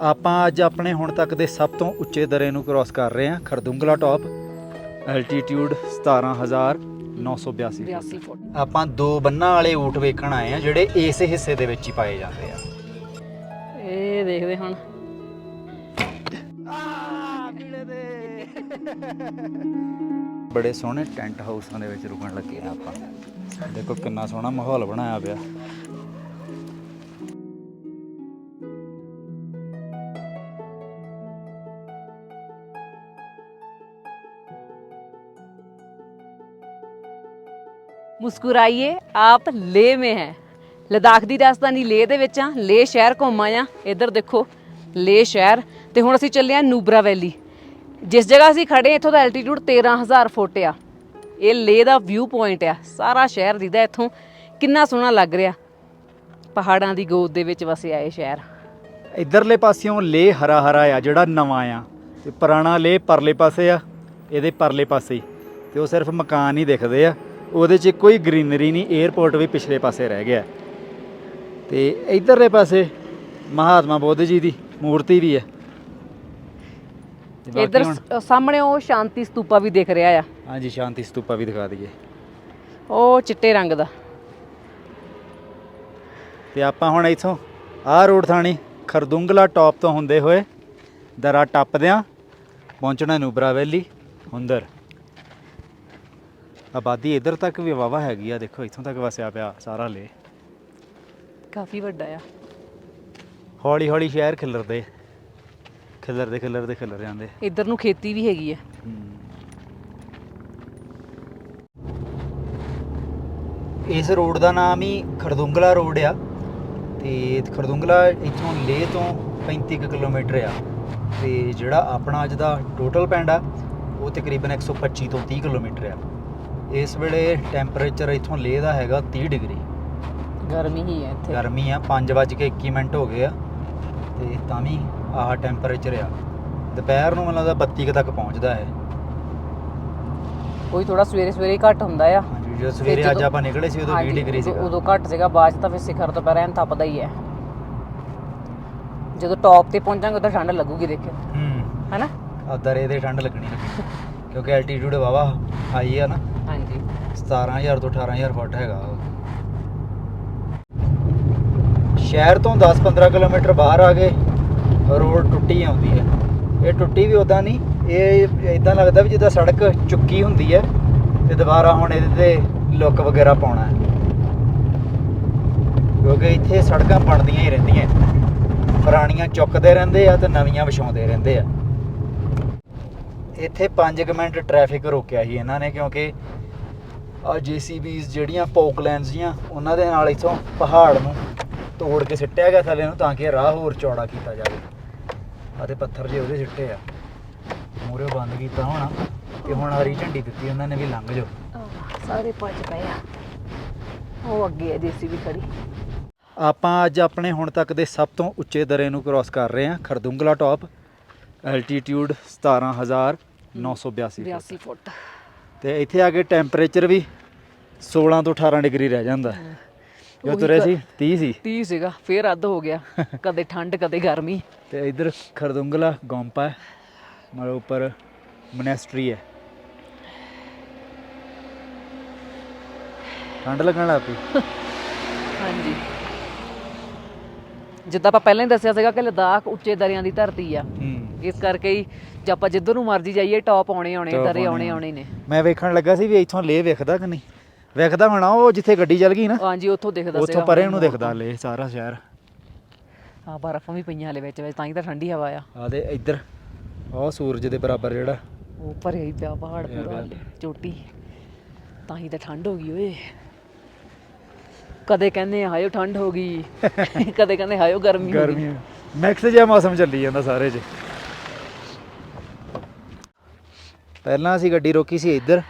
ਆਪਾਂ ਅੱਜ ਆਪਣੇ ਹੁਣ ਤੱਕ ਦੇ ਸਭ ਤੋਂ ਉੱਚੇ ਦਰੇ ਨੂੰ ਕ੍ਰਾਸ ਕਰ ਰਹੇ ਹਾਂ ਖਰਦੁੰਗਲਾ ਟਾਪ ਐਲਟੀਟਿਊਡ 17982 82 ਫੁੱਟ। ਆਪਾਂ ਦੋ ਬੰਨਾਂ ਵਾਲੇ ਊਠ ਵੇਖਣ ਆਏ ਆ ਜਿਹੜੇ ਇਸ ਹਿੱਸੇ ਦੇ ਵਿੱਚ ਹੀ ਪਾਏ ਜਾਂਦੇ ਆ। ਇਹ ਦੇਖਦੇ ਹੁਣ। ਬੜੇ ਸੋਹਣੇ ਟੈਂਟ ਹਾਊਸਾਂ ਦੇ ਵਿੱਚ ਰੁਕਣ ਲੱਗੇ ਆ ਆਪਾਂ। ਦੇਖੋ ਕਿੰਨਾ ਸੋਹਣਾ ਮਾਹੌਲ ਬਣਾਇਆ ਪਿਆ। ਮੁਸਕਰਾਈਏ, ਆਪ ਲੇਹ ਮੇ ਹੈ। ਲਦਾਖ ਦੀ ਰਾਜਧਾਨੀ ਲੇਹ ਦੇ ਵਿੱਚ ਆ ਲੇਹ ਸ਼ਹਿਰ ਘੁੰਮ ਆ ਇੱਧਰ ਦੇਖੋ, ਲੇਹ ਸ਼ਹਿਰ। ਤੇ ਹੁਣ ਅਸੀਂ ਚੱਲੇ ਆ ਨੂਬਰਾ ਵੈਲੀ। ਜਿਸ ਜਗ੍ਹਾ ਅਸੀਂ ਖੜੇ ਇੱਥੋਂ ਦਾ ਐਲਟੀਟਿਊਡ 13000 ਫੁੱਟ ਆ। ਇਹ ਲੇਹ ਦਾ ਵਿਊ ਪੁਆਇੰਟ ਆ। ਸਾਰਾ ਸ਼ਹਿਰ ਦਿਖਦਾ ਇੱਥੋਂ। ਕਿੰਨਾ ਸੋਹਣਾ ਲੱਗ ਰਿਹਾ। ਪਹਾੜਾਂ ਦੀ ਗੋਦ ਦੇ ਵਿੱਚ ਵਸਿਆ ਇਹ ਸ਼ਹਿਰ। ਇਧਰਲੇ ਪਾਸਿਓਂ ਲੇਹ ਹਰਾ ਹਰਾ ਆ, ਜਿਹੜਾ ਨਵਾਂ ਆ। ਤੇ ਪੁਰਾਣਾ ਲੇਹ ਪਰਲੇ ਪਾਸੇ ਆ, ਇਹਦੇ ਪਰਲੇ ਪਾਸੇ। ਹੀ ਤੇ ਉਹ ਸਿਰਫ ਮਕਾਨ ਹੀ ਦਿਖਦੇ ਆ। ਉਹਦੇ 'ਚ ਕੋਈ ਗ੍ਰੀਨਰੀ ਨਹੀਂ 에ਅਰਪੋਰਟ ਵੀ ਪਿਛਲੇ ਪਾਸੇ ਰਹਿ ਗਿਆ। ਤੇ ਇਧਰਲੇ ਪਾਸੇ ਮਹਾਤਮਾ ਬੁੱਧ ਜੀ ਦੀ ਮੂਰਤੀ ਵੀ ਹੈ। ਤੇ ਬਾਕੀ ਇੱਧਰ ਹੁਣ- ਸਾਹਮਣੇ ਉਹ ਸ਼ਾਂਤੀ ਸਤੂਪਾ ਵੀ ਦਿਖ ਰਿਹਾ ਆ। ਹਾਂਜੀ ਸ਼ਾਂਤੀ ਸਤੂਪਾ ਵੀ ਦਿਖਾ ਦਈਏ। ਉਹ ਚਿੱਟੇ ਰੰਗ ਦਾ। ਤੇ ਆਪਾਂ ਹੁਣ ਇੱਥੋਂ ਆਹ ਰੋਡ ਥਾਣੀ ਖਰਦੁੰਗਲਾ ਟਾਪ ਤੋਂ ਹੁੰਦੇ ਹੋਏ ਦਰਾ ਟੱਪਦਿਆਂ ਪਹੁੰਚਣਾ ਨੂਬਰਾ ਵੈਲੀ ਹੁੰਦਰ। ਆਬਾਦੀ ਇੱਧਰ ਤੱਕ ਵੀ ਵਾਵਾ ਹੈਗੀ ਆ ਦੇਖੋ ਇੱਥੋਂ ਤੱਕ ਵਸਿਆ ਪਿਆ ਸਾਰਾ ਲੇ ਕਾਫੀ ਵੱਡਾ ਆ। ਹੌਲੀ ਹੌਲੀ ਸ਼ਹਿਰ ਖਿਲਰਦੇ ਖਿਲਰਦੇ ਖਿਲਰਦੇ ਖਿਲਰ ਜਾਂਦੇ। ਇੱਧਰ ਨੂੰ ਖੇਤੀ ਵੀ ਹੈਗੀ ਹੈ। ਇਸ ਰੋਡ ਦਾ ਨਾਮ ਹੀ ਖਰਦੁੰਗਲਾ ਰੋਡ ਆ ਤੇ ਖਰਦੁੰਗਲਾ ਇੱਥੋਂ ਲੇਹ ਤੋਂ 35 ਕੁ ਕਿਲੋਮੀਟਰ ਆ। ਤੇ ਜਿਹੜਾ ਆਪਣਾ ਅੱਜ ਦਾ ਟੋਟਲ ਪਿੰਡ ਆ ਉਹ ਤਕਰੀਬਨ 125 ਤੋਂ 30 ਕਿਲੋਮੀਟਰ ਆ। ਇਸ ਵੇਲੇ ਟੈਂਪਰੇਚਰ ਇੱਥੋਂ ਲੇਹ ਦਾ ਹੈਗਾ 30 ਡਿਗਰੀ। ਗਰਮੀ ਹੀ ਹੈ ਇੱਥੇ। ਗਰਮੀ ਆ 5:21 ਮਿੰਟ ਹੋ ਗਏ ਆ ਤੇ ਤਾਂ ਵੀ ਆਹ ਟੈਂਪਰੇਚਰ ਆ। ਦੁਪਹਿਰ ਨੂੰ ਮੈਨੂੰ ਲੱਗਦਾ 32 ਕੁ ਤੱਕ ਪਹੁੰਚਦਾ ਹੈ। ਕੋਈ ਥੋੜਾ ਸਵੇਰੇ ਸਵੇਰੇ ਹੀ ਘੱਟ ਹੁੰਦਾ ਆ। ਹਾਂਜੀ ਜਦੋਂ ਸਵੇਰੇ ਅੱਜ ਆਪਾਂ ਨਿਕਲੇ ਸੀ ਉਦੋਂ 20 ਹਾਂਜੀ, ਡਿਗਰੀ ਸੀਗਾ। ਉਦੋਂ ਘੱਟ ਸੀਗਾ ਬਾਅਦ ਤਾਂ ਫਿਰ ਸਿਖਰ ਤੋਂ ਪਹਿਲਾਂ ਤਪਦਾ ਹੀ ਹੈ। ਜਦੋਂ ਟੌਪ ਤੇ ਪਹੁੰਚਾਂਗੇ ਉਦੋਂ ਠੰਡ ਲੱਗੂਗੀ ਦੇਖਿਓ। ਹੂੰ। ਹੈਨਾ? ਆ ਦਰੇ ਦੇ ਠੰਡ ਲੱਗਣੀ ਕਿਉਂਕਿ ਐਲਟੀਟਿਊਡ ਵਾਵਾ ਹਾਈ ਆ ਨਾ। 17000 ਤੋਂ 18000 ਫੁੱਟ ਹੈਗਾ ਸ਼ਹਿਰ ਤੋਂ 10-15 ਕਿਲੋਮੀਟਰ ਬਾਹਰ ਆ ਗਏ ਰੋਡ ਟੁੱਟੀ ਆਉਂਦੀ ਹੈ। ਇਹ ਟੁੱਟੀ ਵੀ ਉਦਾਂ ਨਹੀਂ, ਇਹ ਇਦਾਂ ਲੱਗਦਾ ਵੀ ਜਿੱਦਾਂ ਸੜਕ ਚੁੱਕੀ ਹੁੰਦੀ ਹੈ ਤੇ ਦੁਬਾਰਾ ਹੁਣ ਇਹਦੇ ਤੇ ਲੁੱਕ ਵਗੈਰਾ ਪਾਉਣਾ ਹੈ। ਕਿਉਂਕਿ ਇੱਥੇ ਸੜਕਾਂ ਬਣਦੀਆਂ ਹੀ ਰਹਿੰਦੀਆਂ ਪੁਰਾਣੀਆਂ ਚੁੱਕਦੇ ਰਹਿੰਦੇ ਆ ਤੇ ਨਵੀਆਂ ਵਿਛਾਉਂਦੇ ਰਹਿੰਦੇ ਆ। ਇੱਥੇ 5 ਮਿੰਟ ਟ੍ਰੈਫਿਕ ਰੋਕਿਆ ਸੀ ਇਹਨਾਂ ਨੇ ਕਿਉਂਕਿ ਜੀਸੀਬੀਜ਼ ਜਿਹੜੀਆਂ ਪੌਕਲੈਂਡਸ ਜੀਆਂ ਉਹਨਾਂ ਦੇ ਨਾਲ ਇਥੋਂ ਪਹਾੜ ਨੂੰ ਤੋੜ ਕੇ ਸਿੱਟਿਆ ਗਿਆ ਥੱਲੇ ਨੂੰ ਤਾਂ ਕਿ ਰਾਹ ਹੋਰ ਚੌੜਾ ਕੀਤਾ ਜਾਵੇ। ਅਤੇ ਪੱਥਰ ਜੇ ਉਹਦੇ ਸਿੱਟੇ ਆ। ਮੂਰੇ ਬੰਦ ਕੀਤਾ ਹੋਣਾ ਤੇ ਹੁਣ ਹਰੀ ਝੰਡੀ ਦਿੱਤੀ ਉਹਨਾਂ ਨੇ ਵੀ ਲੰਘ ਜਾਓ। ਸਾਰੇ ਭੱਜ ਪਏ ਆ। ਉਹ ਅੱਗੇ ਹੈ ਜੀਸੀਬੀ ਖੜੀ। ਆਪਾਂ ਅੱਜ ਆਪਣੇ ਹੁਣ ਤੱਕ ਦੇ ਸਭ ਤੋਂ ਉੱਚੇ ਦਰੇ ਨੂੰ ਕ੍ਰਾਸ ਕਰ ਰਹੇ ਹਾਂ ਖਰਦੁੰਗਲਾ ਟਾਪ ਐਲਟੀਟਿਊਡ 17982 82 ਫੁੱਟ। ਤੇ ਇੱਥੇ ਆ ਕੇ ਟੈਂਪਰੇਚਰ ਵੀ 16 ਤੋਂ 18 ਡਿਗਰੀ ਰਹਿ ਜਾਂਦਾ। ਜੋ ਤੁਰੇ ਸੀ? 30 ਸੀ? 30 ਸੀਗਾ ਫੇਰ ਅੱਧ ਹੋ ਗਿਆ। ਕਦੇ ਠੰਡ ਕਦੇ ਗਰਮੀ। ਤੇ ਇਧਰ ਖਰਦੁੰਗਲਾ ਗੋਂਪਾ ਮਤਲਬ ਉੱਪਰ ਮੋਨੈਸਟਰੀ ਹੈ। ਠੰਡ ਲੱਗਣ ਲੱਗ ਪਈ। ਹਾਂਜੀ। ਜਿੱਦਾਂ ਆਪਾਂ ਪਹਿਲਾਂ ਹੀ ਦੱਸਿਆ ਸੀਗਾ ਕਿ ਲਦਾਖ ਉੱਚੇ ਦਰਿਆਂ ਦੀ ਧਰਤੀ ਆ। ਇਸ ਕਰਕੇ ਹੀ ਜੇ ਆਪਾਂ ਜਿੱਧਰ ਨੂੰ ਮਰਜ਼ੀ ਜਾਈਏ ਟੌਪ ਆਉਣੇ ਆਉਣੇ ਦਰੇ ਆਉਣੇ ਆਉਣੇ ਨੇ। ਮੈਂ ਵੇਖਣ ਲੱਗਾ ਸੀ ਵੀ ਇੱਥੋਂ ਲੇ ਵੇਖਦਾ ਕਿ ਨਹੀਂ? ਵੇਖਦਾ ਹੋਣਾ ਉਹ ਜਿੱਥੇ ਗੱਡੀ ਚੱਲ ਗਈ ਨਾ। ਹਾਂਜੀ ਉੱਥੋਂ ਦਿਖਦਾ ਉੱਥੋਂ ਪਰੇ ਨੂੰ ਦਿਖਦਾ ਲੇ ਸਾਰਾ ਸ਼ਹਿਰ। ਆ ਬਰਫ਼ਾਂ ਵੀ ਪਈਆਂ ਹਲੇ ਵਿੱਚ ਵਿੱਚ ਤਾਂ ਹੀ ਤਾਂ ਠੰਡੀ ਹਵਾ ਆ। ਆ ਦੇ ਇੱਧਰ ਉਹ ਸੂਰਜ ਦੇ ਬਰਾਬਰ ਜਿਹੜਾ। ਉਹ ਭਰਿਆ ਹੀ ਪਿਆ ਪਹਾੜ ਪੂਰਾ। ਚੋਟੀ। ਤਾਂ ਹੀ ਤਾਂ ਠੰਡ ਹੋ ਗਈ ਓਏ। ਕਦੇ ਕਹਿੰਦੇ ਆ, ਹਾਇਓ ਠੰਡ ਹੋ ਗਈ। ਕਦੇ ਕਹਿੰਦੇ ਹਾਇਓ ਗਰਮੀ ਹੋ ਗਈ। ਗਰਮੀ ਮੈਕਸ ਜਿਹਾ ਮੌਸਮ ਚੱਲੀ ਜਾਂਦਾ ਸਾਰੇ 'ਚ। ਪਹਿਲਾਂ ਅਸੀਂ ਗੱਡੀ ਰੋਕੀ ਸੀ ਇੱਧਰ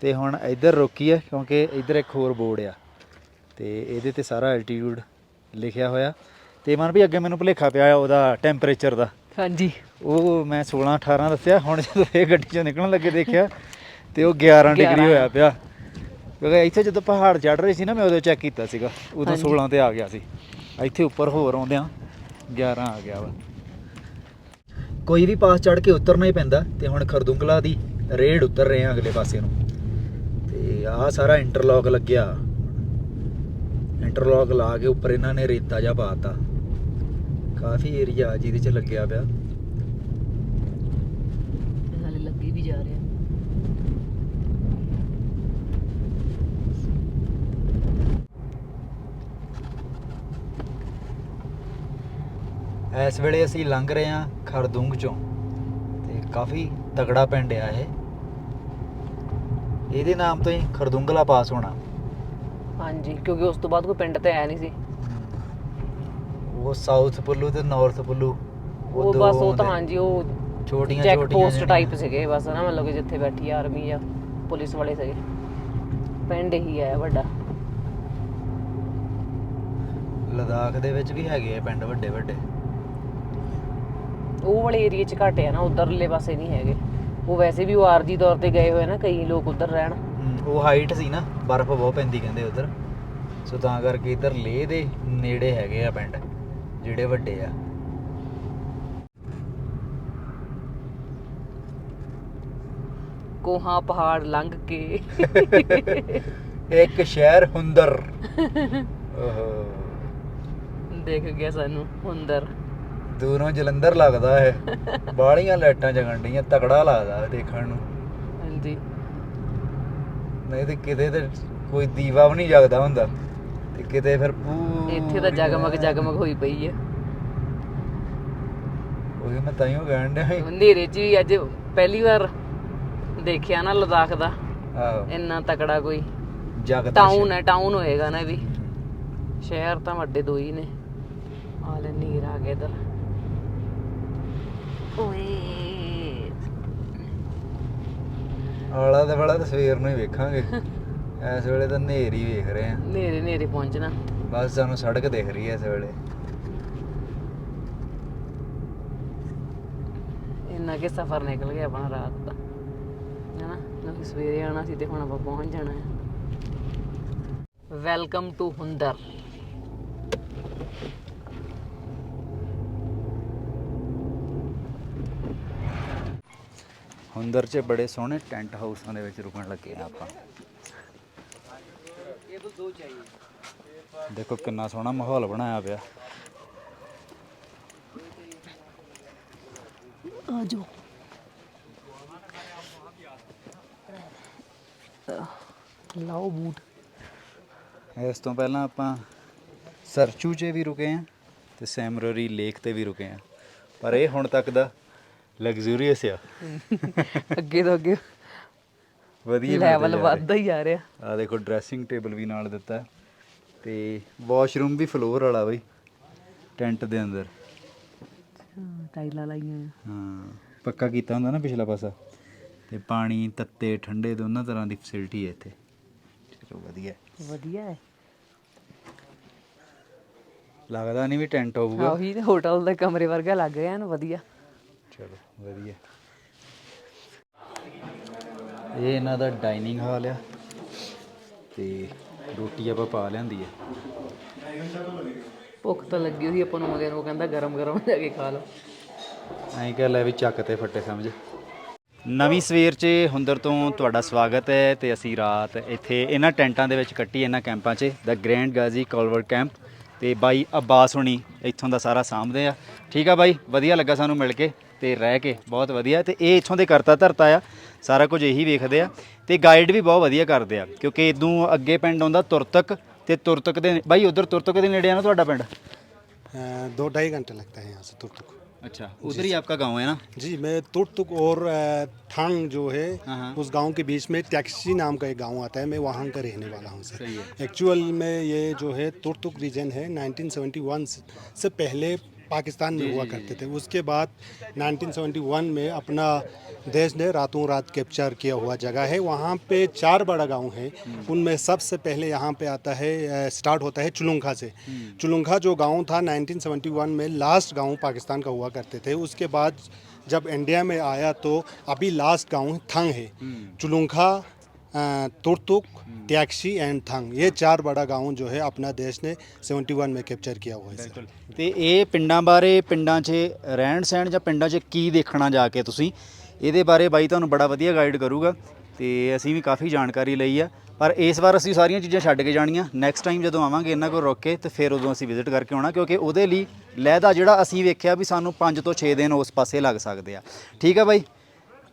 ਤੇ ਹੁਣ ਇੱਧਰ ਰੋਕੀ ਹੈ ਕਿਉਂਕਿ ਇੱਧਰ ਇੱਕ ਹੋਰ ਬੋਰਡ ਆ। ਤੇ ਇਹਦੇ ਤੇ ਸਾਰਾ ਐਲਟੀਟਿਊਡ ਲਿਖਿਆ ਹੋਇਆ। ਤੇ ਮਨ ਵੀ ਅੱਗੇ ਮੈਨੂੰ ਭੁਲੇਖਾ ਪਿਆ ਉਹਦਾ ਟੈਂਪਰੇਚਰ ਦਾ। ਹਾਂਜੀ। ਉਹ ਮੈਂ 16 18 ਦੱਸਿਆ ਹੁਣ ਜਦੋਂ ਇਹ ਗੱਡੀ ਚੋਂ ਨਿਕਲਣ ਲੱਗੇ ਦੇਖਿਆ ਤੇ ਉਹ 11 ਡਿਗਰੀ 11 ਹੋਇਆ ਪਿਆ। ਕਿਉਂਕਿ ਇੱਥੇ ਜਦੋਂ ਪਹਾੜ ਚੜ ਰਹੇ ਸੀ ਨਾ ਮੈਂ ਉਦੋਂ ਚੈੱਕ ਕੀਤਾ ਸੀਗਾ। ਉਦੋਂ ਹਾਂਜੀ। 16 ਤੇ ਆ ਗਿਆ ਸੀ। ਇੱਥੇ ਉੱਪਰ ਹੋਰ ਆਉਂਦਿਆਂ 11 ਆ ਗਿਆ ਵਾ। ਕੋਈ ਵੀ ਪਾਸ ਚੜ ਕੇ ਉਤਰਨਾ ਹੀ ਪੈਂਦਾ ਤੇ ਹੁਣ ਖਰਦੁੰਗਲਾ ਦੀ ਰੇਡ ਉਤਰ ਰਹੇ ਆ ਅਗਲੇ ਪਾਸੇ ਨੂੰ। ਤੇ ਆਹ ਸਾਰਾ ਇੰਟਰਲੌਕ ਲੱਗਿਆ। ਇੰਟਰਲੌਕ ਲਾ ਕੇ ਉੱਪਰ ਇਹਨਾਂ ਨੇ ਰੇਤਾ ਜਿਹਾ ਪਾਤਾ ਕਾਫੀ ਏਰੀਆ ਜਿਹਦੇ ਚ ਲੱਗਿਆ ਪਿਆ ਹਾਲੇ ਲੱਗੀ ਵੀ ਜਾ ਰਿਹਾ ਇਸ ਵੇਲੇ ਅਸੀਂ ਲੰਘ ਰਹੇ ਹਾਂ ਖਰਦੁੰਗ ਚੋਂ ਤੇ ਕਾਫੀ ਤਗੜਾ ਪਿੰਡ ਆ ਇਹ। ਇਹਦੇ ਨਾਮ ਤੋਂ ਹੀ ਖਰਦੁੰਗਲਾ ਪਾਸ ਹੋਣਾ। ਹਾਂਜੀ ਕਿਉਂਕਿ ਉਸ ਤੋਂ ਬਾਅਦ ਕੋਈ ਪਿੰਡ ਤੇ ਆਇਆ ਨਹੀਂ ਸੀ। ਉਹ ਸਾਊਥ ਪੁੱਲੂ ਤੇ ਨਾਰਥ ਪੁੱਲੂ। ਉਹ ਦੋ ਬਸ ਉਹ ਤਾਂ। ਹਾਂਜੀ ਉਹ ਛੋਟੀਆਂ ਚੈੱਕ ਛੋਟੀਆਂ ਪੋਸਟ ਜਿਹੜੀਆਂ। ਟਾਈਪ ਸੀਗੇ ਬਸ ਨਾ ਮਤਲਬ ਕਿ ਜਿੱਥੇ ਬੈਠੀ ਆਰਮੀ ਜਾਂ ਪੁਲਿਸ ਵਾਲੇ ਸੀਗੇ। ਪਿੰਡ ਹੀ ਹੈ ਵੱਡਾ। ਲਦਾਖ ਦੇ ਵਿੱਚ ਵੀ ਹੈਗੇ ਆ ਪਿੰਡ ਵੱਡੇ ਵੱਡੇ ਉਹ ਵਾਲੇ ਏਰੀਆ 'ਚ ਘੱਟ ਆ ਨਾ ਉਧਰਲੇ ਪਾਸੇ ਨਹੀਂ ਹੈਗੇ। ਉਹ ਵੈਸੇ ਵੀ ਉਹ ਆਰਜੀ ਤੌਰ ਤੇ ਗਏ ਹੋਏ ਨਾ ਕਈ ਲੋਕ ਉਧਰ ਰਹਿਣ। ਹਮ, ਉਹ ਹਾਈਟ ਸੀ ਨਾ ਬਰਫ਼ ਬਹੁਤ ਪੈਂਦੀ ਕਹਿੰਦੇ ਉਧਰ। ਸੋ ਤਾਂ ਕਰਕੇ ਇਧਰ ਲੇਹ ਦੇ ਨੇੜੇ ਹੈਗੇ ਆ ਪਿੰਡ ਜਿਹੜੇ ਵੱਡੇ ਆ। ਕੋਹਾਂ ਪਹਾੜ ਲੰਘ ਕੇ। ਇੱਕ ਸ਼ਹਿਰ ਹੁੰਦਰ। ਓਹੋ। ਦੇਖ ਗਿਆ ਸਾਨੂੰ ਅੰਦਰ ਦੂਰੋਂ ਜਲੰਧਰ ਲੱਗਦਾ ਹੈ ਬਾਹਲੀਆਂ ਲਾਈਟਾਂ ਜਗਣ ਡੀਆਂ ਤਕੜਾ ਲੱਗਦਾ ਦੇਖਣ ਨੂੰ। ਹਾਂਜੀ। ਨਹੀਂ ਤੇ ਕਿਤੇ ਤੇ ਕੋਈ ਦੀਵਾ ਵੀ ਨਹੀਂ ਜਗਦਾ ਹੁੰਦਾ। ਤੇ ਕਿਤੇ ਫਿਰ ਇੱਥੇ ਤਾਂ ਜਗਮਗ ਜਗਮਗ ਹੋਈ ਪਈ ਹੈ ਉਹੀ ਮੈਂ ਤਾਈਓ ਕਹਿਣ ਡਿਆ ਸੀ। ਹਨੇਰੇ 'ਚ ਵੀ ਅੱਜ ਪਹਿਲੀ ਵਾਰ ਦੇਖਿਆ ਨਾ ਲਦਾਖ ਦਾ। ਆਹੋ। ਇੰਨਾ ਤਕੜਾ ਕੋਈ। ਜਗਦਾ ਟਾਊਨ ਹੈ ਟਾਊਨ ਹੋਏਗਾ ਨਾ ਇਹ ਵੀ। ਸ਼ਹਿਰ ਤਾਂ ਵੱਡੇ ਦੋ ਹੀ ਨੇ। ਆ ਲੈ ਨੀਰ ਆ ਗਿਆ ਇਧਰ। ਓਏ। ਆਲਾ ਤੇ ਬੜਾ ਤਾਂ ਸਵੇਰ ਨੂੰ ਹੀ ਵੇਖਾਂਗੇ। ਇਸ ਵੇਲੇ ਤਾਂ ਹਨੇਰ ਹੀ ਵੇਖ ਰਹੇ ਆ ਨੇਰੇ ਨੇਰੇ ਪਹੁੰਚਣਾ। ਬਸ ਸਾਨੂੰ ਸੜਕ ਦਿਖ ਰਹੀ ਹੈ ਇਸ ਵੇਲੇ। ਇੰਨਾ ਕਿ ਸਫ਼ਰ ਨਿਕਲ ਗਿਆ ਆਪਣਾ ਰਾਤ ਦਾ। ਹੈਨਾ? ਅਸੀਂ ਸਵੇਰੇ ਆਣਾ ਸੀ ਤੇ ਹੁਣ ਆਪਾਂ ਪਹੁੰਚ ਜਾਣਾ ਹੈ। ਵੈਲਕਮ ਟੂ ਹੁੰਦਰ ਹੁੰਦਰ 'ਚ ਬੜੇ ਸੋਹਣੇ ਟੈਂਟ ਹਾਊਸਾਂ ਦੇ ਵਿੱਚ ਰੁਕਣ ਲੱਗੇ ਆ ਆਪਾਂ। ਦੇਖੋ ਕਿੰਨਾ ਸੋਹਣਾ ਮਾਹੌਲ ਬਣਾਇਆ ਪਿਆ। ਆ ਜਾਓ। ਲਾਓ ਬੂਟ। ਇਸ ਤੋਂ ਪਹਿਲਾਂ ਆਪਾਂ ਸਰਚੂ 'ਚ ਵੀ ਰੁਕੇ ਆ ਤੇ ਸੈਮਰਰੀ ਲੇਕ ਤੇ ਵੀ ਰੁਕੇ ਆ ਪਰ ਇਹ ਹੁਣ ਤੱਕ ਦਾ ਲਗਜ਼ਰੀਅਸ ਆ। ਅੱਗੇ ਤੋਂ ਅੱਗੇ। ਵਧੀਆ ਲੈਵਲ ਵੱਧਦਾ ਹੀ ਆ ਰਿਹਾ। ਆ ਦੇਖੋ ਡਰੈਸਿੰਗ ਟੇਬਲ ਵੀ ਨਾਲ ਦਿੱਤਾ। ਤੇ ਵਾਸ਼ਰੂਮ ਵੀ ਫਲੋਰ ਵਾਲਾ ਬਈ ਟੈਂਟ ਦੇ ਅੰਦਰ। ਟਾਈਲਾਂ ਲਾਈਆਂ ਹਾਂ ਪੱਕਾ ਕੀਤਾ ਹੁੰਦਾ ਨਾ ਪਿਛਲਾ ਪਾਸਾ। ਤੇ ਪਾਣੀ ਤੱਤੇ ਠੰਡੇ ਦੋਨਾਂ ਤਰ੍ਹਾਂ ਦੀ ਫੈਸਿਲਿਟੀ ਹੈ ਇੱਥੇ। ਚਲੋ ਵਧੀਆ। ਵਧੀਆ ਹੈ। ਲੱਗਦਾ ਨਹੀਂ ਵੀ ਟੈਂਟ ਹੋਊਗਾ। ਉਹੀ ਤੇ ਹੋਟਲ ਦੇ ਕਮਰੇ ਵਰਗਾ ਲੱਗ ਰਿਹਾ ਨਾ ਵਧੀਆ। ਚਲੋ ਵਧੀਆ। ਇਹ ਇਹਨਾਂ ਦਾ ਡਾਈਨਿੰਗ ਹਾਲ ਆ ਤੇ ਰੋਟੀ ਆਪਾਂ ਪਾ ਲੈਂਦੀ ਆ। ਭੁੱਖ ਤਾਂ ਲੱਗੀ ਹੋਈ ਆਪਾਂ ਨੂੰ ਮਗਰ ਉਹ ਕਹਿੰਦਾ ਗਰਮ ਗਰਮ ਲੈ ਕੇ ਖਾ ਲਓ। ਐਂ ਕਹਿ ਲੈ ਵੀ ਚੱਕ ਤੇ ਫੱਟੇ ਸਮਝ। ਨਵੀਂ ਸਵੇਰ 'ਚ ਹੁੰਦਰ ਤੋਂ ਤੁਹਾਡਾ ਸਵਾਗਤ ਹੈ ਤੇ ਅਸੀਂ ਰਾਤ ਇੱਥੇ ਇਹਨਾਂ ਟੈਂਟਾਂ ਦੇ ਵਿੱਚ ਕੱਟੀ ਇਹਨਾਂ ਕੈਂਪਾਂ 'ਚ ਦਾ ਗ੍ਰੈਂਡ ਗਾਜ਼ੀ ਕੋਲਵਰ ਕੈਂਪ ਤੇ ਬਾਈ ਅਬਾਸ ਹੁਣੀ ਇੱਥੋਂ ਦਾ ਸਾਰਾ ਸਾਂਭਦੇ ਆ। ਠੀਕ ਆ ਬਾਈ ਵਧੀਆ ਲੱਗਾ ਸਾਨੂੰ ਮਿਲ ਕੇ। ਤੇ ਰਹਿ ਕੇ ਬਹੁਤ ਵਧੀਆ ਤੇ ਇਹ ਇੱਥੋਂ ਦੇ ਕਰਤਾ ਧਰਤਾ ਆ ਸਾਰਾ ਕੁਝ ਇਹੀ ਵੇਖਦੇ ਆ ਤੇ ਗਾਈਡ ਵੀ ਬਹੁਤ ਵਧੀਆ ਕਰਦੇ ਆ ਕਿਉਂਕਿ ਇਦੋਂ ਅੱਗੇ ਪਿੰਡ ਆਉਂਦਾ ਤੁਰਤਕ ਤੇ ਤੁਰਤਕ ਦੇ ਬਾਈ ਉਧਰ ਤੁਰਤਕ ਦੇ ਨੇੜੇ ਆ ਨਾ ਤੁਹਾਡਾ ਪਿੰਡ अ, दो ढाई घंटे लगता है यहाँ से तुर्तुक ਅੱਛਾ ਉਧਰ ਹੀ ਆਪਕਾ गांव है ना जी मैं तुर्तुक और अ, थांग जो है हाँ, हाँ। उस गांव के बीच में टैक्सी नाम का एक गांव आता है मैं वहाँ का रहने वाला हूँ सर सही है। एक्चुअल में ये जो है तुर्तुक रीजन है 1971 से- से पहले पाकिस्तान में हुआ करते थे। उसके बाद 1971 में अपना देश ने रातों रात कैप्चर किया हुआ जगह है। वहाँ पे चार बड़ा गाँव है। उनमें सबसे पहले यहाँ पे आता है स्टार्ट होता है चुलुंखा से। चुलुंखा जो गाँव था 1971 में लास्ट गाँव पाकिस्तान का हुआ करते थे। उसके बाद जब इंडिया में आया तो अभी लास्ट गाँव थंग है। चुलुंखा तुर्तुक त्याक्सी एंड थंग ये चार बड़ा गांव जो है अपना देश ने 71 में कैप्चर किया हुआ है सर ਤੇ ਇਹ ਪਿੰਡਾਂ ਬਾਰੇ ਪਿੰਡਾਂ 'ਚ ਰਹਿਣ ਸਹਿਣ ਜਾਂ ਪਿੰਡਾਂ 'ਚ ਕੀ ਦੇਖਣਾ ਜਾ ਕੇ ਤੁਸੀਂ ਇਹਦੇ ਬਾਰੇ ਬਾਈ ਤੁਹਾਨੂੰ ਬੜਾ ਵਧੀਆ ਗਾਈਡ ਕਰੂਗਾ ਤੇ ਅਸੀਂ ਵੀ ਕਾਫੀ ਜਾਣਕਾਰੀ ਲਈ ਆ ਪਰ ਇਸ ਵਾਰ ਅਸੀਂ ਸਾਰੀਆਂ ਚੀਜ਼ਾਂ ਛੱਡ ਕੇ ਜਾਣੀਆਂ ਨੈਕਸਟ ਟਾਈਮ ਜਦੋਂ ਆਵਾਂਗੇ ਇਹਨਾਂ ਕੋਲ ਰੁਕ ਕੇ ਤੇ ਫਿਰ ਉਦੋਂ ਅਸੀਂ ਵਿਜ਼ਿਟ ਕਰਕੇ ਆਉਣਾ ਕਿਉਂਕਿ ਉਹਦੇ ਲਈ ਲਹਿਦਾ ਜਿਹੜਾ ਅਸੀਂ ਵੇਖਿਆ ਵੀ ਸਾਨੂੰ 5 ਤੋਂ 6 ਦਿਨ ਉਸ ਪਾਸੇ ਲੱਗ ਸਕਦੇ ਆ ਠੀਕ ਆ ਬਾਈ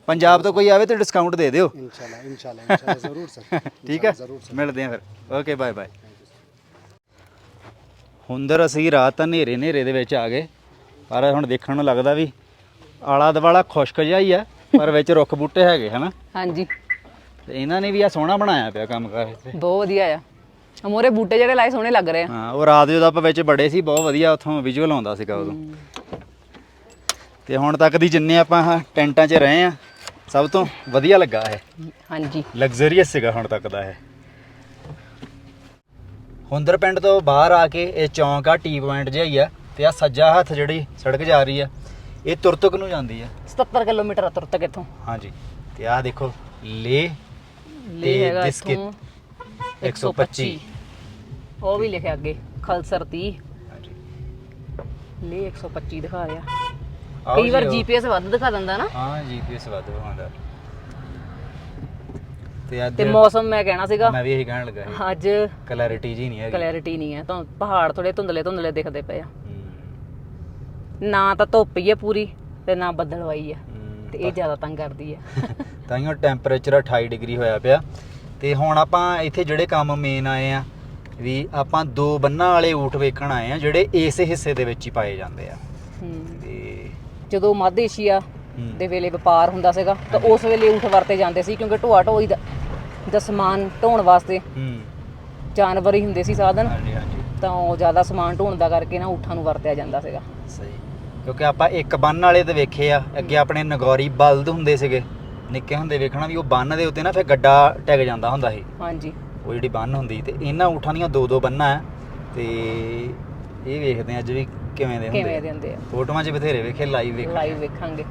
ਪੰਜਾਬ ਤੋਂ ਕੋਈ ਆਵੇ ਤੇ ਡਿਸਕਾਊਂਟ ਦੇ ਦਿਓ। ਇਨਸ਼ਾਅੱਲਾ ਇਨਸ਼ਾਅੱਲਾ ਇਨਸ਼ਾਅੱਲਾ ਜ਼ਰੂਰ ਸਰ। ਠੀਕ ਹੈ। ਮਿਲਦੇ ਆ ਫਿਰ। ਓਕੇ ਬਾਏ ਬਾਏ ਹੁੰਦਰ ਅਸੀਂ ਰਾਤ ਹਨੇਰੇ ਹਨੇਰੇ ਦੇ ਵਿੱਚ ਆ ਗਏ। ਪਰ ਹੁਣ ਦੇਖਣ ਨੂੰ ਲੱਗਦਾ ਵੀ ਆਲਾ ਦਵਾਲਾ ਖੁਸ਼ਕ ਜਿਹਾ ਹੀ ਆ ਪਰ ਵਿੱਚ ਰੁੱਖ ਬੂਟੇ ਹੈਗੇ ਹਨਾ? ਹਾਂਜੀ। ਤੇ ਇਹਨਾਂ ਨੇ ਵੀ ਆ ਸੋਹਣਾ ਬਣਾਇਆ ਪਿਆ ਕੰਮ ਕਰ ਇੱਥੇ। ਬਹੁਤ ਵਧੀਆ ਆ। ਮੋਰੇ ਬੂਟੇ ਜਿਹੜੇ ਲਾਏ ਸੋਹਣੇ ਲੱਗ ਰਹੇ ਆ। ਹਾਂ ਉਹ ਰਾਤ ਜਦੋਂ ਆਪਾਂ ਵਿੱਚ ਬੜੇ ਸੀ ਬਹੁਤ ਵਧੀਆ ਉੱਥੋਂ ਵਿਜ਼ੂਅਲ ਆਉਂਦਾ ਸੀਗਾ ਉਦੋਂ। ਤੇ ਹੁਣ ਤੱਕ ਦੀ ਜਿੰਨੇ ਆਪਾਂ ਟੈਂਟਾਂ 'ਚ ਰਹੇ ਆ ਸਭ ਤੋਂ ਵਧੀਆ ਲੱਗਾ ਇਹ। ਹਾਂਜੀ। ਲਗਜ਼ਰੀਅਸ ਸੀਗਾ ਹੁਣ ਤੱਕ ਦਾ ਇਹ। ਹੁੰਦਰ ਪਿੰਡ ਤੋਂ ਬਾਹਰ ਆ ਕੇ ਇਹ ਚੌਂਕ ਆ ਟੀ ਪੁਆਇੰਟ ਜਿਹਾ ਹੀ ਆ ਤੇ ਆ ਸੱਜਾ ਹੱਥ ਜਿਹੜੀ ਸੜਕ ਜਾ ਰਹੀ ਆ ਇਹ ਤੁਰਤਕ ਨੂੰ ਜਾਂਦੀ ਆ। 77 ਕਿਲੋਮੀਟਰ ਆ ਤੁਰ ਤੱਕ ਇੱਥੋਂ। ਹਾਂਜੀ ਤੇ ਆ ਦੇਖੋ ਲੇ ਲੇ ਹੈਗਾ ਇੱਥੋਂ 125 ਉਹ ਵੀ ਲਿਖਿਆ ਅੱਗੇ ਖਲਸਰ 30 ਹਾਂਜੀ। ਲੇ 125 ਦਿਖਾ ਰਿਹਾ। ਕਈ ਵਾਰ। ਜੀਪੀਐਸ ਵੱਧ ਦਿਖਾ ਦਿੰਦਾ ਨਾ। ਹਾਂ ਜੀਪੀਐਸ ਵੱਧ ਆਉਂਦਾ ਤੇ ਅੱਜ ਤੇ ਮੌਸਮ ਮੈਂ ਕਹਿਣਾ ਸੀਗਾ। ਮੈਂ ਵੀ ਇਹੀ ਕਹਿਣ ਲੱਗਾ ਸੀ। ਅੱਜ ਕਲੈਰਿਟੀ ਜੀ ਨਹੀਂ ਹੈਗੀ। ਕਲੈਰਿਟੀ ਨਹੀਂ ਹੈ ਤਾਂ ਪਹਾੜ ਥੋੜੇ ਧੁੰਦਲੇ ਧੁੰਦਲੇ ਦਿਖਦੇ ਪਏ ਆ। ਹੂੰ। ਨਾ ਤਾਂ ਧੁੱਪ ਹੀ ਹੈ ਪੂਰੀ ਤੇ ਨਾ ਬੱਦਲਵਾਈ ਹੈ। ਹੂੰ, ਤੇ ਇਹ ਜ਼ਿਆਦਾ ਤੰਗ ਕਰਦੀ ਹੈ। ਤਾਈਓ ਟੈਂਪਰੇਚਰ 28 ਡਿਗਰੀ ਹੋਇਆ ਪਿਆ। ਤੇ ਹੁਣ ਆਪਾਂ ਇੱਥੇ ਜਿਹੜੇ ਕੰਮ ਮੇਨ ਆਏ ਆ ਵੀ ਆਪਾਂ ਦੋ ਬੰਨਾਂ ਵਾਲੇ ਊਠ ਵੇਖਣ ਆਏ ਆ ਜਿਹੜੇ ਇਸ ਹਿੱਸੇ ਦੇ ਵਿੱਚ ਹੀ ਪਾਏ ਜਾਂਦੇ ਆ। ਹੂੰ। ਤੇ ਜਦੋਂ ਮੱਧ ਏਸ਼ੀਆ। ਦੇ ਵੇਲੇ ਵਪਾਰ ਹੁੰਦਾ ਸੀਗਾ ਤਾਂ ਉਸ ਵੇਲੇ ਊਠ ਵਰਤੇ ਜਾਂਦੇ ਸੀ ਕਿਉਂਕਿ ਢੋਆ ਢੋਈ ਦਾ ਦਾ ਸਮਾਨ ਢੋਣ ਵਾਸਤੇ ਹੂੰ। ਜਾਨਵਰ ਹੀ ਹੁੰਦੇ ਸੀ ਸਾਧਨ। ਹਾਂਜੀ ਹਾਂਜੀ। ਤਾਂ ਉਹ ਜ਼ਿਆਦਾ ਸਮਾਨ ਢੋਣ ਦਾ ਕਰਕੇ ਨਾ ਊਠਾਂ ਨੂੰ ਵਰਤਿਆ ਜਾਂਦਾ ਸੀਗਾ। ਸਹੀ। ਕਿਉਂਕਿ ਆਪਾਂ ਇੱਕ ਬੰਨ ਵਾਲੇ ਤੇ ਵੇਖੇ ਆ ਅੱਗੇ ਆਪਣੇ ਨਗੌਰੀ ਬਲਦ ਹੁੰਦੇ ਸੀਗੇ ਨਿੱਕੇ ਹੁੰਦੇ ਵੇਖਣਾ ਵੀ ਉਹ ਬੰਨ ਦੇ ਉੱਤੇ ਨਾ ਫਿਰ ਗੱਡਾ ਟਿਕ ਜਾਂਦਾ ਹੁੰਦਾ ਸੀ। ਹਾਂਜੀ। ਉਹ ਜਿਹੜੀ ਬੰਨ ਹੁੰਦੀ ਤੇ ਇਹਨਾਂ ਊਠਾਂ ਦੀਆਂ ਦੋ ਦੋ ਬੰਨਾਂ ਆ ਤੇ ਇਹ ਵੇਖਦੇ ਆ ਅੱਜ ਵੀ ਕਿਵੇਂ ਦੇ ਕਿਵੇਂ ਹੁੰਦੇ ਦੇ ਆ ਹੁੰਦੇ ਆ? ਫੋਟੋਆਂ 'ਚ ਬਥੇਰੇ ਵੇਖੇ ਲਾਈਵ ਵੇਖ। ਲਾਈਵ ਵੇਖਾਂਗੇ।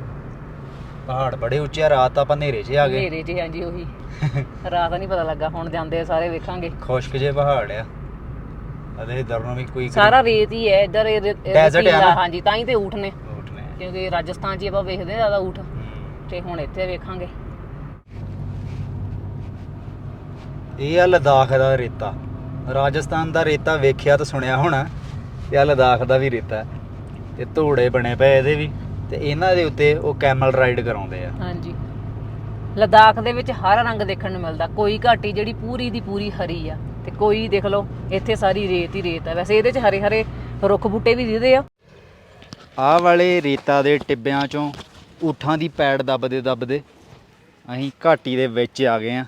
ਪਹਾੜ ਬੜੇ ਉੱਚੇ ਆ ਰਾਤ ਆਪਾਂ ਹਨੇਰੇ 'ਚ ਆ ਗਏ। ਹਨੇਰੇ 'ਚ ਹਾਂਜੀ ਉਹੀ। ਰਾਤ ਨਹੀਂ ਪਤਾ ਲੱਗਾ ਹੁਣ ਜਾਂਦੇ ਆ ਸਾਰੇ ਵੇਖਾਂਗੇ। ਖੁਸ਼ਕ ਜੇ ਪਹਾੜ ਆ। ਅਦੇ ਇਧਰ ਨੂੰ ਵੀ ਕੋਈ ਸਾਰਾ ਰੇਤ ਹੀ ਹੈ ਇੱਧਰ Desert ਆ। ਹਾਂਜੀ ਤਾਂ ਹੀ ਤੇ ਊਠ ਨੇ। ਊਠ ਨੇ। ਕਿਉਂਕਿ ਰਾਜਸਥਾਨ 'ਚ ਆਪਾਂ ਵੇਖਦੇ ਆ ਜ਼ਿਆਦਾ ਊਠ। ਤੇ ਹੁਣ ਇੱਥੇ ਵੇਖਾਂਗੇ। ਇਹ ਆ ਲਦਾਖ ਦਾ ਰੇਤਾ। ਰਾਜਸਥਾਨ ਦਾ ਰੇਤਾ ਵੇਖਿਆ ਤਾਂ ਸੁਣਿਆ ਹੋਣਾ। ਤੇ ਆ ਲਦਾਖ ਦਾ ਵੀ ਰੇਤਾ ਹੈ। ਤੇ ਧੋੜੇ ਬਣੇ ਪਏ ਇਹਦੇ ਵੀ। ਤੇ ਇਹਨਾਂ ਦੇ ਉੱਤੇ ਉਹ ਕੈਮਲ ਰਾਈਡ ਕਰਾਉਂਦੇ ਆ। ਹਾਂਜੀ। ਲਦਾਖ ਦੇ ਵਿੱਚ ਹਰ ਰੰਗ ਦੇਖਣ ਨੂੰ ਮਿਲਦਾ। ਕੋਈ ਘਾਟੀ ਜਿਹੜੀ ਪੂਰੀ ਦੀ ਪੂਰੀ ਹਰੀ ਆ। ਤੇ ਕੋਈ ਦੇਖ ਲਓ ਇੱਥੇ ਸਾਰੀ ਰੇਤ ਹੀ ਰੇਤ ਆ। ਵੈਸੇ ਇਹਦੇ 'ਚ ਹਰੇ ਹਰੇ ਰੁੱਖ ਬੂਟੇ ਵੀ ਦਿਖਦੇ ਆ। ਆਹ ਵਾਲੇ ਰੇਤਾ ਦੇ ਟਿੱਬਿਆਂ ਚੋਂ ਊਠਾਂ ਦੀ ਪੈੜ ਦੱਬਦੇ ਦੱਬਦੇ ਅਸੀਂ ਘਾਟੀ ਦੇ ਵਿੱਚ ਆ ਗਏ ਆ।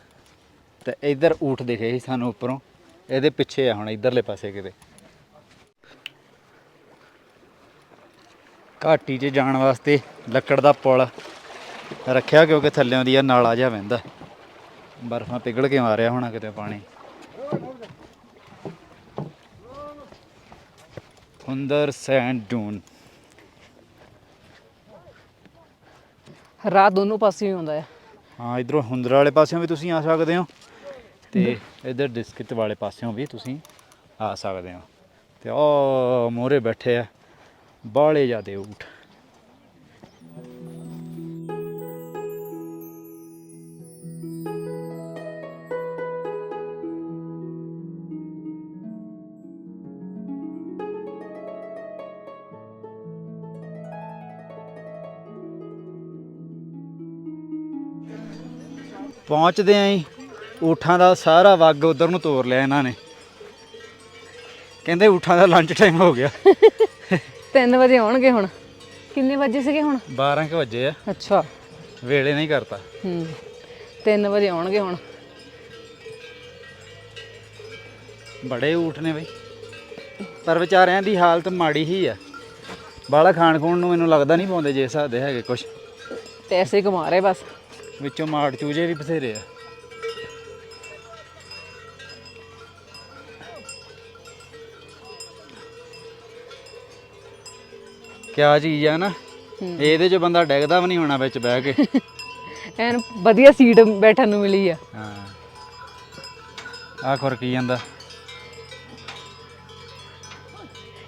ਤੇ ਇੱਧਰ ਊਠ ਦਿਖੇ ਸੀ ਸਾਨੂੰ ਉੱਪਰੋਂ। ਇਹਦੇ ਪਿੱਛੇ ਆ ਹੁਣ ਇੱਧਰਲੇ ਪਾਸੇ ਕਿਤੇ। ਘਾਟੀ 'ਚ ਜਾਣ ਵਾਸਤੇ ਲੱਕੜ ਦਾ ਪੁਲ ਰੱਖਿਆ ਕਿਉਂਕਿ ਥੱਲਿਓਂ ਦੀ ਆ ਨਾਲਾ ਜਿਹਾ ਵਹਿੰਦਾ। ਬਰਫਾਂ ਪਿਘਲ ਕੇ ਆ ਰਿਹਾ ਹੋਣਾ ਕਿਤੇ ਪਾਣੀ। ਹੁੰਦਰ ਸੈਂਡ ਡੂਨ ਰਾਤ ਦੋਨੋਂ ਪਾਸੇ ਹੀ ਹੁੰਦਾ ਆ। ਹਾਂ ਇਧਰੋਂ ਹੁੰਦਰਾ ਵਾਲੇ ਪਾਸਿਓਂ ਵੀ ਤੁਸੀਂ ਆ ਸਕਦੇ ਹੋ ਤੇ ਇਧਰ ਡਿਸਕਟ ਵਾਲੇ ਪਾਸਿਓਂ ਵੀ ਤੁਸੀਂ ਆ ਸਕਦੇ ਹੋ। ਤੇ ਉਹ ਮੋਰੇ ਬੈਠੇ ਆ। ਬਾਲੇ ਜਿਆਦੇ ਊਠ। ਪਹੁੰਚਦੇ ਆਂ ਹੀ ਊਠਾਂ ਦਾ ਸਾਰਾ ਵੱਗ ਉਧਰ ਨੂੰ ਤੋਰ ਲਿਆ ਇਹਨਾਂ ਨੇ। ਕਹਿੰਦੇ ਊਠਾਂ ਦਾ ਲੰਚ ਟਾਈਮ ਹੋ ਗਿਆ। 3 ਵਜੇ ਆਉਣਗੇ ਹੁਣ। ਕਿੰਨੇ ਵਜੇ ਸੀਗੇ ਹੁਣ? 12 ਕੁ ਵਜੇ ਆ। ਅੱਛਾ। ਵੇਲੇ ਨਹੀਂ ਕਰਤਾ। ਹੂੰ 3 ਵਜੇ ਆਉਣਗੇ ਹੁਣ। ਬੜੇ ਊਠ ਨੇ ਬਈ। ਪਰ ਵਿਚਾਰਿਆਂ ਦੀ ਹਾਲਤ ਮਾੜੀ ਹੀ ਆ। ਬਾਲਾ ਖਾਣ ਖੂਣ ਨੂੰ ਮੈਨੂੰ ਲੱਗਦਾ ਨਹੀਂ ਪਾਉਂਦੇ ਜੇ ਹਿਸਾਬ ਦੇ ਹੈਗੇ ਕੁਛ। ਪੈਸੇ ਕਮਾ ਰਹੇ ਬਸ। ਵਿੱਚੋਂ ਮਾੜ ਚੂਜੇ ਵੀ ਬਥੇਰੇ ਆ। ਕਿਆ ਚੀਜ਼ ਆ ਨਾ ਇਹਦੇ 'ਚ ਬੰਦਾ ਡਿੱਗਦਾ ਵੀ ਨਹੀਂ ਹੋਣਾ ਵਿੱਚ ਬਹਿ ਕੇ। ਐਨ ਵਧੀਆ ਸੀਟ ਬੈਠਣ ਨੂੰ ਮਿਲੀ ਆ। ਹਾਂ। ਆ ਖੁਰਕੀ ਜਾਂਦਾ।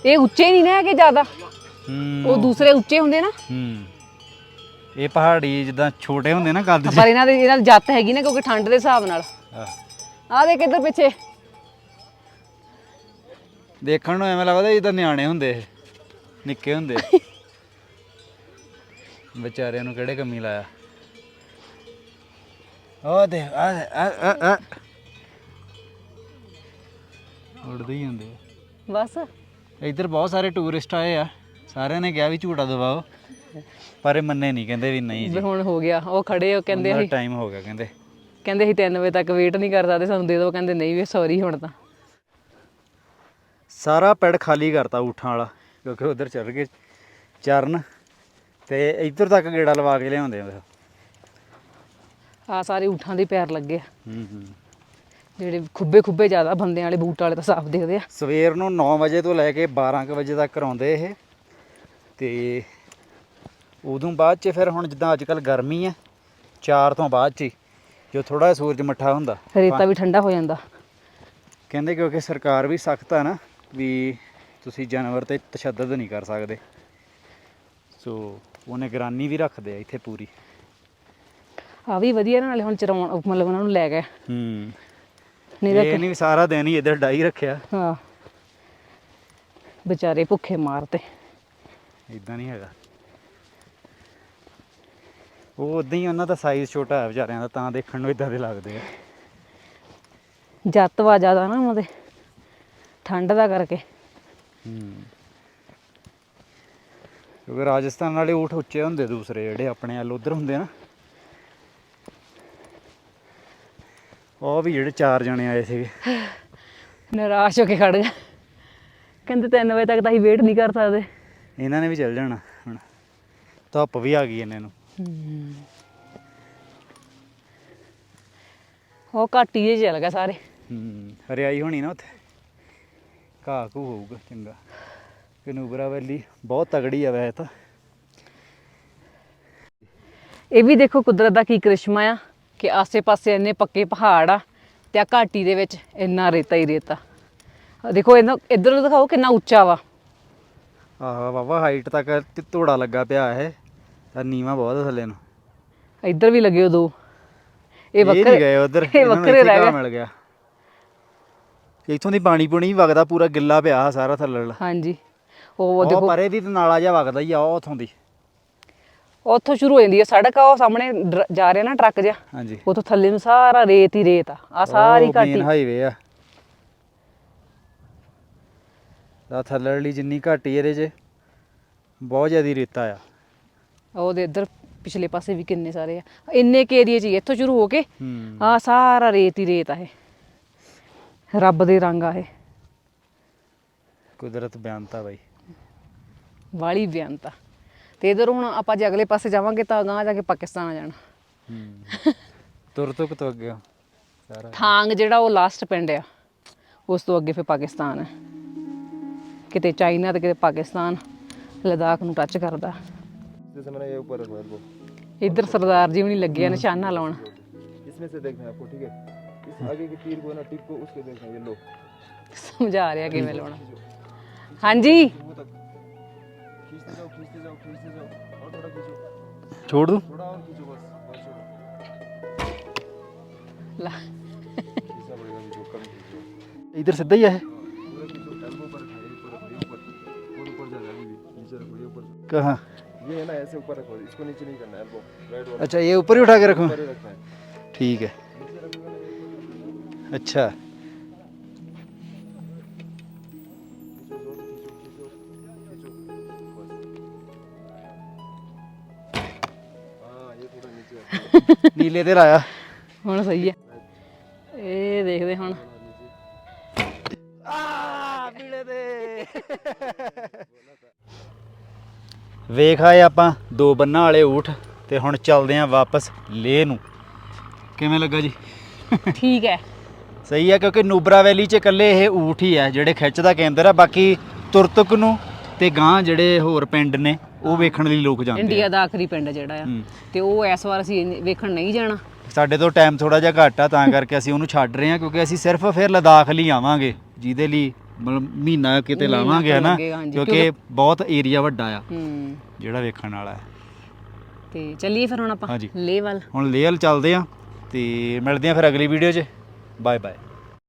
ਇਹ ਉੱਚੇ ਨਹੀਂ ਨਾ ਹੈਗੇ ਜ਼ਿਆਦਾ। ਹੂੰ। ਉਹ ਦੂਸਰੇ ਉੱਚੇ ਹੁੰਦੇ ਨਾ। ਹੂੰ। ਇਹ ਪਹਾੜੀ ਜਿੱਦਾਂ ਛੋਟੇ ਹੁੰਦੇ ਨਾ ਕੱਦ ਪਰ ਇਹਨਾਂ ਦੇ ਇਹਨਾਂ ਦੀ ਜੱਤ ਹੈਗੀ ਨਾ ਕਿਉਂਕਿ ਠੰਡ ਦੇ ਹਿਸਾਬ ਨਾਲ। ਆ ਦੇਖ ਇੱਧਰ ਪਿੱਛੇ। ਦੇਖਣ ਨੂੰ ਐਵੇਂ ਲੱਗਦਾ ਜਿੱਦਾਂ ਨਿਆਣੇ ਹੁੰਦੇ। ਇਹ ਨਿੱਕੇ ਹੁੰਦੇ। ਵਿਚਾਰਿਆਂ ਨੂੰ ਕਿਹੜੇ ਕੰਮੀ ਲਾਇਆ? ਉਹ ਦੇਖ ਆ ਆ ਆ ਉੜਦੇ ਹੀ ਹੁੰਦੇ। ਬਸ। ਇੱਧਰ ਬਹੁਤ ਸਾਰੇ ਟੂਰਿਸਟ ਆਏ ਆ। ਸਾਰਿਆਂ ਨੇ ਕਿਹਾ ਵੀ ਝੂਟਾ ਦਵਾਓ ਪਰ ਇਹ ਮੰਨੇ ਨਹੀਂ ਕਹਿੰਦੇ ਵੀ ਨਹੀਂ ਵੀ ਜੀ ਹੁਣ ਹੋ ਗਿਆ। ਉਹ ਖੜੇ ਹੋ ਕਹਿੰਦੇ ਅਸੀਂ ਟਾਈਮ ਹੋ ਗਿਆ ਕਹਿੰਦੇ। ਕਹਿੰਦੇ ਅਸੀਂ 3 ਵਜੇ ਤੱਕ ਵੇਟ ਨਹੀਂ ਕਰ ਸਕਦੇ ਸਾਨੂੰ ਦੇ ਦਿਓ। ਕਹਿੰਦੇ ਨਹੀਂ ਵੀ ਸੌਰੀ ਹੁਣ ਤਾਂ। ਸਾਰਾ ਪੈੜ ਖਾਲੀ ਕਰਤਾ ਊਠਾਂ ਵਾਲਾ। ਕਿਉਂਕਿ ਉਧਰ ਚੱਲ ਗਏ ਚਰਨ ਤੇ ਇੱਧਰ ਤੱਕ ਗੇੜਾ ਲਵਾ ਕੇ ਲਿਆਉਂਦੇ ਆ। ਆ ਸਾਰੇ ਊਠਾਂ ਦੇ ਪੈਰ ਲੱਗੇ ਆ। ਹੂੰ ਹੂੰ। ਜਿਹੜੇ ਖੁੱਬੇ ਖੁੱਬੇ ਜ਼ਿਆਦਾ ਬੰਦਿਆਂ ਵਾਲੇ ਬੂਟ ਵਾਲੇ ਤਾਂ ਸਾਫ਼ ਦਿਖਦੇ ਆ। ਸਵੇਰ ਨੂੰ 9 ਵਜੇ ਤੋਂ ਲੈ ਕੇ 12 ਕੁ ਵਜੇ ਤੱਕ ਕਰਾਉਂਦੇ ਇਹ। ਤੇ ਉਦੋਂ ਬਾਅਦ ਚ ਫਿਰ ਹੁਣ ਜਿੱਦਾਂ ਅੱਜ ਕੱਲ ਗਰਮੀ ਹੈ 4 ਤੋਂ ਬਾਅਦ ਚ ਜੋ ਥੋੜਾ ਸੂਰਜ ਮੱਠਾ ਹੁੰਦਾ। ਰੇਤਾ ਵੀ ਠੰਡਾ ਹੋ ਜਾਂਦਾ। ਕਹਿੰਦੇ ਕਿਉਂਕਿ ਸਰਕਾਰ ਵੀ ਸਖਤ ਆ ਨਾ ਵੀ ਤੁਸੀਂ ਜਾਨਵਰ ਤੇ ਤਸ਼ੱਦਦ ਨਹੀਂ ਕਰ ਸਕਦੇ। ਸੋ ਉਹ ਨਿਗਰਾਨੀ ਵੀ ਰੱਖਦੇ ਆ ਇੱਥੇ ਪੂਰੀ। ਆ ਵੀ ਵਧੀਆ ਨਾਲੇ ਹੁਣ ਚਰਾਉਣ ਮਤਲਬ ਉਹਨਾਂ ਨੂੰ ਲੈ ਗਏ। ਹੂੰ। ਨਹੀਂ ਇਹ ਨਹੀਂ ਵੀ ਸਾਰਾ ਦਿਨ ਹੀ ਇੱਧਰ ਡਾਈ ਰੱਖਿਆ। ਹਾਂ। ਵਿਚਾਰੇ ਭੁੱਖੇ ਮਾਰਤੇ ਇਦਾਂ ਨਹੀਂ ਹੈਗਾ। ਉਹ ਉਦਾਂ ਹੀ ਉਹਨਾਂ ਦਾ ਸਾਈਜ਼ ਛੋਟਾ ਹੈ ਵਿਚਾਰਿਆਂ ਦਾ ਤਾਂ ਦੇਖਣ ਨੂੰ ਇਦਾਂ ਦੇ ਲੱਗਦੇ ਆ। ਜੱਤਵਾ ਜ਼ਿਆਦਾ ਨਾ ਉਹਨਾਂ ਦੇ। ਠੰਡ ਦਾ ਕਰਕੇ। ਕਿਉਂਕਿ ਰਾਜਸਥਾਨ ਵਾਲੇ ਊਠ ਉੱਚੇ ਹੁੰਦੇ ਦੂਸਰੇ ਜਿਹੜੇ ਆਪਣੇ ਵੱਲ ਉਧਰ ਹੁੰਦੇ ਨਾ। ਉਹ ਵੀ ਜਿਹੜੇ ਚਾਰ ਜਣੇ ਆਏ ਸੀਗੇ। ਨਿਰਾਸ਼ ਹੋ ਕੇ ਖੜ ਗਏ ਕਹਿੰਦੇ 3 ਵਜੇ ਤੱਕ ਤਾਂ ਅਸੀਂ ਵੇਟ ਨਹੀਂ ਕਰ ਸਕਦੇ। ਇਹਨਾਂ ਨੇ ਵੀ ਚੱਲ ਜਾਣਾ ਹੁਣ। ਧੁੱਪ ਵੀ ਆ ਗਈ ਇਹਨਾਂ ਨੂੰ। ਉਹ ਘੱਟ ਜਿਹੇ ਚੱਲ ਗਏ ਸਾਰੇ। ਹਰਿਆਈ ਹੋਣੀ ਨਾ ਉੱਥੇ? ਘਾਹ ਘੂ ਹੋਊਗਾ ਚੰਗਾ। ਕਨੂਬਰਾ ਵੈਲੀ ਬਹੁਤ ਤਗੜੀ ਆ ਵੈਸੇ ਤਾਂ। ਇਹ ਵੀ ਦੇਖੋ ਕੁਦਰਤ ਦਾ ਕੀ ਕ੍ਰਿਸ਼ਮਾ ਆ ਕਿ ਆਸੇ-ਪਾਸੇ ਇੰਨੇ ਪੱਕੇ ਪਹਾੜ ਆ ਤੇ ਆ ਘਾਟੀ ਦੇ ਵਿੱਚ ਇੰਨਾ ਰੇਤਾ ਹੀ ਰੇਤਾ। ਆਹ ਦੇਖੋ ਇਹਨਾਂ ਇੱਧਰ ਨੂੰ ਦਿਖਾਓ ਕਿੰਨਾ ਉੱਚਾ ਵਾ। ਆਹ ਵਾਵਾ ਹਾਈਟ ਤੱਕ ਤੇ ਧੋੜਾ ਲੱਗਾ ਪਿਆ ਇਹ ਤਾਂ ਨੀਵਾ ਬਹੁਤ ਆ ਥੱਲੇ ਨੂੰ। ਇੱਧਰ ਵੀ ਲੱਗੇ ਉਹ ਦੋ। ਇਹ ਇਹ ਵੱਖਰੇ ਨਹੀਂ ਗਏ ਉਧਰ ਇਹ ਵੱਖਰੇ ਰਹਿ ਗਏ। ਮਿਲ ਗਿਆ। ਇੱਥੋਂ ਦੀ ਪਾਣੀ ਪੁਣੀ ਵੀ ਵਗਦਾ ਪੂਰਾ ਗਿੱਲਾ ਪਿਆ ਸਾਰਾ ਥੱਲੇ ਵਾਲਾ। ਹਾਂਜੀ। ਉਹ ਉਹ ਦੇਖੋ ਪਰੇ ਦੀ ਤੇ ਨਾਲਾ ਜਿਹਾ ਵਗਦਾ ਹੀ ਆ ਉਹ ਉਥੋਂ ਦੀ। ਉੱਥੋਂ ਸ਼ੁਰੂ ਹੋ ਜਾਂਦੀ ਹੈ ਸੜਕ ਆ ਉਹ ਸਾਹਮਣੇ ਡਰ- ਜਾ ਰਿਹਾ ਨਾ ਟਰੱਕ ਜਿਹਾ। ਹਾਂਜੀ। ਉਥੋਂ ਥੱਲੇ ਨੂੰ ਸਾਰਾ ਰੇਤ ਹੀ ਰੇਤ ਆ ਆ ਸਾਰੀ ਘਾਟੀ। ਹਾਈਵੇ ਆ। ਦਾ ਥੱਲੇ ਵਾਲੀ ਜਿੰਨੀ ਘਾਟੀ ਇਹਦੇ 'ਚ ਬਹੁਤ ਜ਼ਿਆਦੀ ਰੇਤਾ ਆ। ਉਹਦੇ ਇੱਧਰ ਪਿਛਲੇ ਪਾਸੇ ਵੀ ਕਿੰਨੇ ਸਾਰੇ ਆ। ਇੰਨੇ ਕੇ ਏਰੀਏ 'ਚ ਹੀ ਇੱਥੋਂ ਸ਼ੁਰੂ ਹੋ ਕੇ ਹੂੰ। ਆ ਸਾਰਾ ਰੇਤ ਹੀ ਰੇਤ ਆ ਇਹ। ਰੱਬ ਦੇ ਰੰਗ ਆ ਇਹ ਕੁਦਰਤ ਬਿਆਨਤਾ ਬਾਈ ਵਾਲੀ ਬਿਆਨਤਾ ਤੇ ਇਧਰ ਹੁਣ ਆਪਾਂ ਜੇ ਅਗਲੇ ਪਾਸੇ ਜਾਵਾਂਗੇ ਤਾਂ ਗਾਂ ਜਾ ਕੇ ਪਾਕਿਸਤਾਨ ਆ ਜਾਣਾ ਹੂੰ ਤੁਰ ਤੁਕ ਤੋਂ ਅੱਗੇ ਸਾਰਾ ਥਾਂਗ ਜਿਹੜਾ ਉਹ ਲਾਸਟ ਪਿੰਡ ਆ ਉਸ ਤੋਂ ਅੱਗੇ ਫਿਰ ਪਾਕਿਸਤਾਨ ਹੈ ਕਿਤੇ ਚਾਈਨਾ ਤੇ ਕਿਤੇ ਪਾਕਿਸਤਾਨ ਲਦਾਖ ਨੂੰ ਟੱਚ ਕਰਦਾ जैसे मैंने ये ऊपर रखा है वो ਇੱਧਰ ਸਰਦਾਰ ਜੀ ਵੀ ਨਹੀਂ ਲੱਗੇ ਆ ਨਿਸ਼ਾਨਾ ਲਾਉਣ इसमें से देखना है आपको ठीक है इस आगे की तीर को ना टिप को उसके देखना ये लो। समझा रहा कि मैं हाँ लोना। हाँ जी। हाँ हाँ खींचते जाओ खींचते जाओ खींचते जाओ। और थोड़ा खींचो। छोड़ दूँ? थोड़ा और खींचो बस ला। इधर सीधा ही है। कहाँ? ये है ना ऐसे ऊपर रखो इसको नीचे नहीं करना है अच्छा ये ऊपर ही उठा के रखो? ठीक है। ਅੱਛਾ। ਨੀਲੇ ਤੇ ਲਾਇਆ। ਹੁਣ ਸਹੀ ਹੈ। ਇਹ ਦੇਖਦੇ ਹੁਣ। ਆ ਪੀਲੇ ਤੇ। ਵੇਖ ਆਏ ਆਪਾਂ ਦੋ ਬੰਨਾਂ ਵਾਲੇ ਊਠ ਤੇ ਹੁਣ ਚੱਲਦੇ ਆਂ ਵਾਪਸ ਲੇਹ ਨੂੰ। ਕਿਵੇਂ ਲੱਗਾ ਜੀ? ਠੀਕ ਹੈ। ਸਹੀ ਹੈ ਕਿਉਂਕਿ ਨੂਬਰਾ ਵੈਲੀ 'ਚ ਇਕੱਲੇ ਇਹ ਊਠ ਹੀ ਹੈ ਜਿਹੜੇ ਖਿੱਚ ਦਾ ਕੇਂਦਰ ਆ ਬਾਕੀ ਤੁਰਤੁਕ ਨੂੰ ਤੇ ਗਾਂ ਜਿਹੜੇ ਹੋਰ ਪਿੰਡ ਨੇ ਉਹ ਵੇਖਣ ਲਈ ਲੋਕ ਜਾਂਦੇ ਇੰਡੀਆ ਦਾ ਆਖਰੀ ਪਿੰਡ ਜਿਹੜਾ ਆ। ਤੇ ਉਹ ਇਸ ਵਾਰ ਅਸੀਂ ਵੇਖਣ ਨਹੀਂ ਜਾਣਾ। ਸਾਡੇ ਤੋਂ ਟਾਈਮ ਥੋੜਾ ਜਿਹਾ ਘੱਟ ਆ ਤਾਂ ਕਰਕੇ ਅਸੀਂ ਉਹਨੂੰ ਛੱਡ ਰਹੇ ਹਾਂ ਕਿਉਂਕਿ ਅਸੀਂ ਸਿਰਫ ਫਿਰ ਲਦਾਖ ਲਈ ਆਵਾਂਗੇ ਜਿਹਦੇ ਲਈ ਮਤਲਬ ਮਹੀਨਾ ਕਿਤੇ ਲਾਵਾਂਗੇ ਹਨਾ? ਕਿਉਂਕਿ ਬਹੁਤ ਏਰੀਆ ਵੱਡਾ ਆ ਜਿਹੜਾ ਵੇਖਣ ਵਾਲਾ ਹੈ। ਤੇ ਚੱਲੀਏ ਫਿਰ ਹੁਣ ਆਪਾਂ ਹਾਂਜੀ। ਲੇਹ ਵੱਲ। ਹੁਣ ਚੱਲਦੇ ਆ ਤੇ ਮਿਲਦੇ ਆ ਫਿਰ ਅਗਲੀ ਵੀਡੀਓ 'ਚ। Bye bye